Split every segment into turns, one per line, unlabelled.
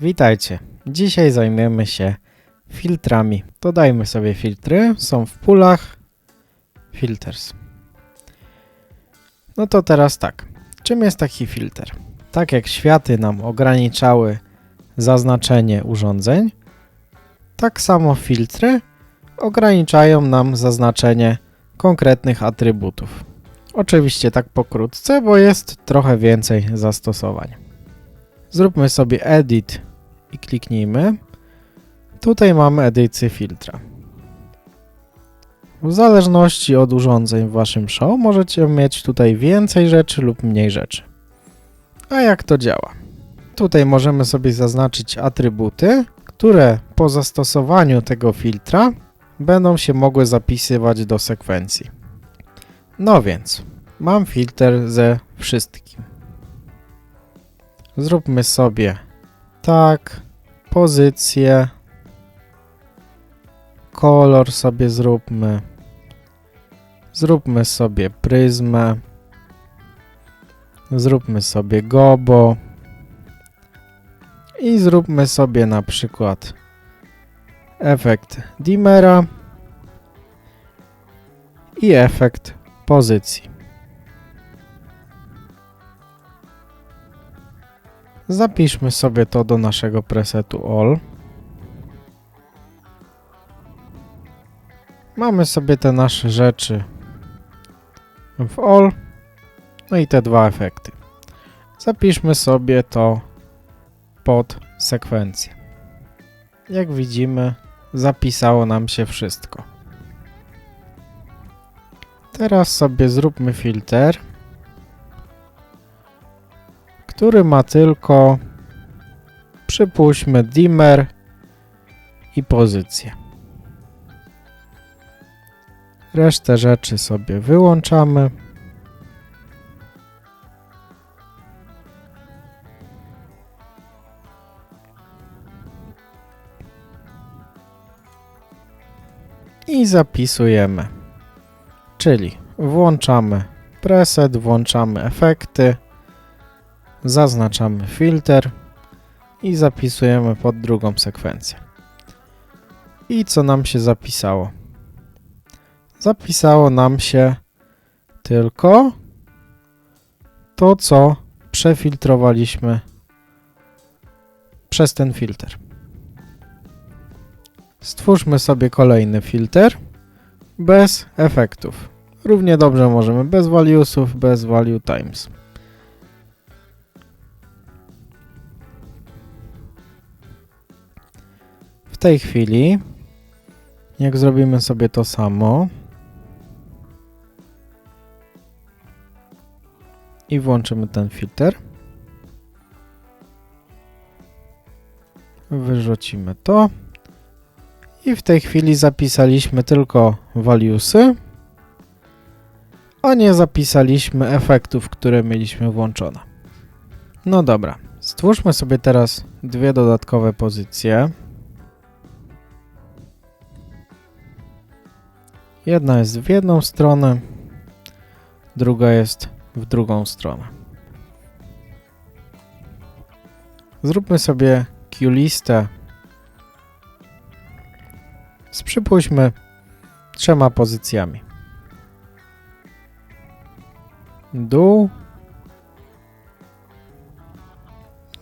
Witajcie. Dzisiaj zajmiemy się filtrami. Dodajmy sobie filtry. Są w pulach. Filters. No to teraz tak. Czym jest taki filtr? Tak jak światy nam ograniczały zaznaczenie urządzeń, tak samo filtry ograniczają nam zaznaczenie konkretnych atrybutów. Oczywiście tak pokrótce, bo jest trochę więcej zastosowań. Zróbmy sobie edit i kliknijmy. Tutaj mamy edycję filtra. W zależności od urządzeń w waszym show możecie mieć tutaj więcej rzeczy lub mniej rzeczy. A jak to działa? Tutaj możemy sobie zaznaczyć atrybuty, które po zastosowaniu tego filtra będą się mogły zapisywać do sekwencji. No więc, mam filtr ze wszystkim. Zróbmy sobie tak, pozycję, kolor sobie zróbmy, zróbmy sobie pryzmę, zróbmy sobie gobo. I zróbmy sobie na przykład efekt dimmera i efekt pozycji. Zapiszmy sobie to do naszego presetu all. Mamy sobie te nasze rzeczy w all. No i te dwa efekty. Zapiszmy sobie to pod sekwencję. Jak widzimy, zapisało nam się wszystko. Teraz sobie zróbmy filtr, który ma tylko, przypuśćmy, dimmer i pozycję. Resztę rzeczy sobie wyłączamy. I zapisujemy. Czyli włączamy preset, włączamy efekty, zaznaczamy filtr i zapisujemy pod drugą sekwencję. I co nam się zapisało? Zapisało nam się tylko to, co przefiltrowaliśmy przez ten filtr. Stwórzmy sobie kolejny filtr bez efektów. Równie dobrze możemy bez valuesów, bez value times. Tej chwili, jak zrobimy sobie to samo i włączymy ten filtr, wyrzucimy to i w tej chwili zapisaliśmy tylko valuesy, a nie zapisaliśmy efektów, które mieliśmy włączone. No dobra, stwórzmy sobie teraz dwie dodatkowe pozycje. Jedna jest w jedną stronę, druga jest w drugą stronę. Zróbmy sobie Q-listę z przypuśćmy trzema pozycjami. Dół.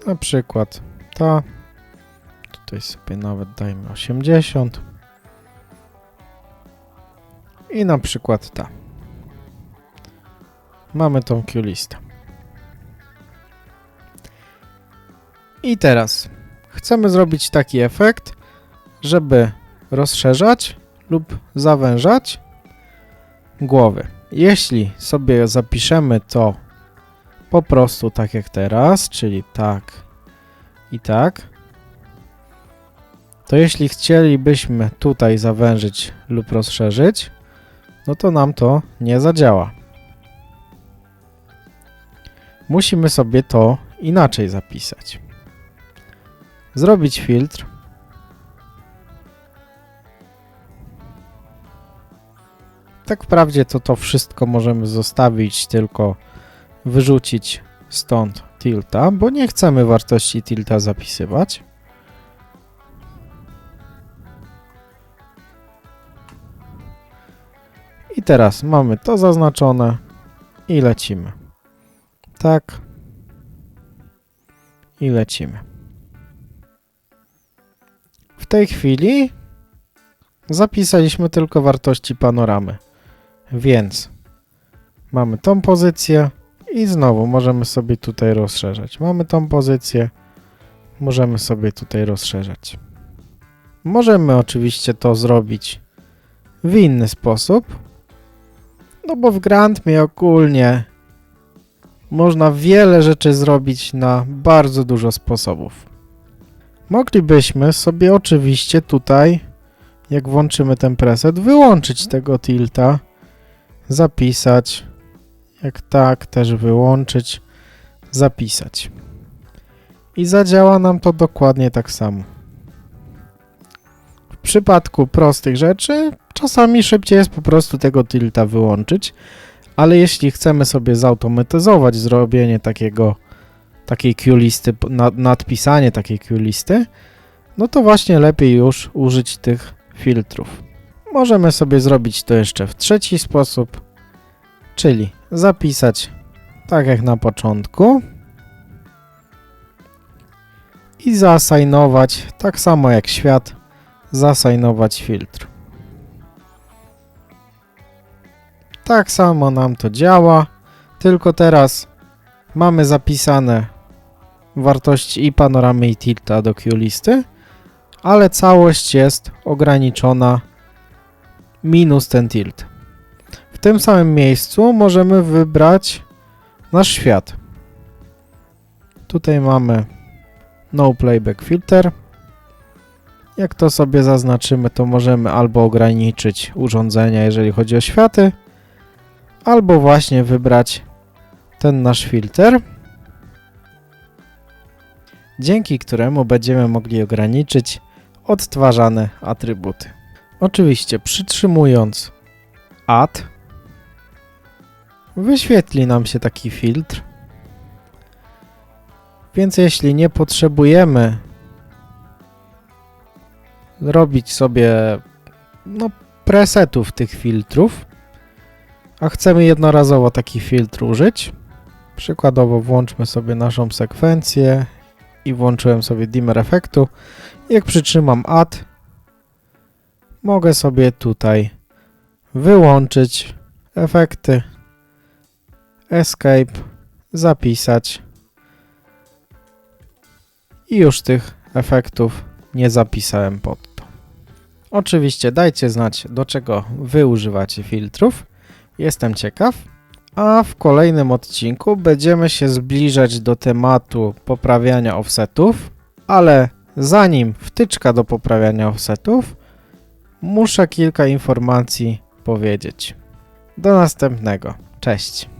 Na przykład ta. Tutaj sobie nawet dajmy 80. I na przykład ta. Mamy tą Q-listę. I teraz chcemy zrobić taki efekt, żeby rozszerzać lub zawężać głowy. Jeśli sobie zapiszemy to po prostu tak jak teraz, czyli tak i tak, to jeśli chcielibyśmy tutaj zawężyć lub rozszerzyć, no to nam to nie zadziała. Musimy sobie to inaczej zapisać. Zrobić filtr Tak wprawdzie to to wszystko możemy zostawić, tylko wyrzucić stąd tilta, bo nie chcemy wartości tilta zapisywać. Teraz mamy to zaznaczone i lecimy. Tak. I lecimy. W tej chwili zapisaliśmy tylko wartości panoramy. Więc mamy tą pozycję i znowu możemy sobie tutaj rozszerzać. Mamy tą pozycję, możemy sobie tutaj rozszerzać. Możemy oczywiście to zrobić w inny sposób, no bo w GrandMe ogólnie można wiele rzeczy zrobić na bardzo dużo sposobów. Moglibyśmy sobie oczywiście tutaj, jak włączymy ten preset, wyłączyć tego tilta, zapisać, jak tak, też wyłączyć, zapisać. I zadziała nam to dokładnie tak samo. Przypadku prostych rzeczy czasami szybciej jest po prostu tego tilta wyłączyć, ale jeśli chcemy sobie zautomatyzować zrobienie takiego takiej Q-listy, nad, nadpisanie takiej Q-listy, no to właśnie lepiej już użyć tych filtrów. Możemy sobie zrobić to jeszcze w trzeci sposób, czyli zapisać tak jak na początku i zaasajnować, tak samo jak świat, zaasajnować filtr. Tak samo nam to działa, tylko teraz mamy zapisane wartości i panoramy i tilta do Q-listy, ale całość jest ograniczona minus ten tilt. W tym samym miejscu możemy wybrać nasz świat. Tutaj mamy No Playback Filter. Jak to sobie zaznaczymy, to możemy albo ograniczyć urządzenia, jeżeli chodzi o światy, albo właśnie wybrać ten nasz filtr, dzięki któremu będziemy mogli ograniczyć odtwarzane atrybuty. Oczywiście przytrzymując Add wyświetli nam się taki filtr, więc jeśli nie potrzebujemy robić sobie no, presetów tych filtrów, a chcemy jednorazowo taki filtr użyć, przykładowo włączmy sobie naszą sekwencję i włączyłem sobie dimmer efektu. Jak przytrzymam add, mogę sobie tutaj wyłączyć efekty, escape, zapisać i już tych efektów nie zapisałem pod. Oczywiście dajcie znać do czego wy używacie filtrów. Jestem ciekaw. A w kolejnym odcinku będziemy się zbliżać do tematu poprawiania offsetów, ale zanim wtyczka do poprawiania offsetów, muszę kilka informacji powiedzieć. Do następnego. Cześć.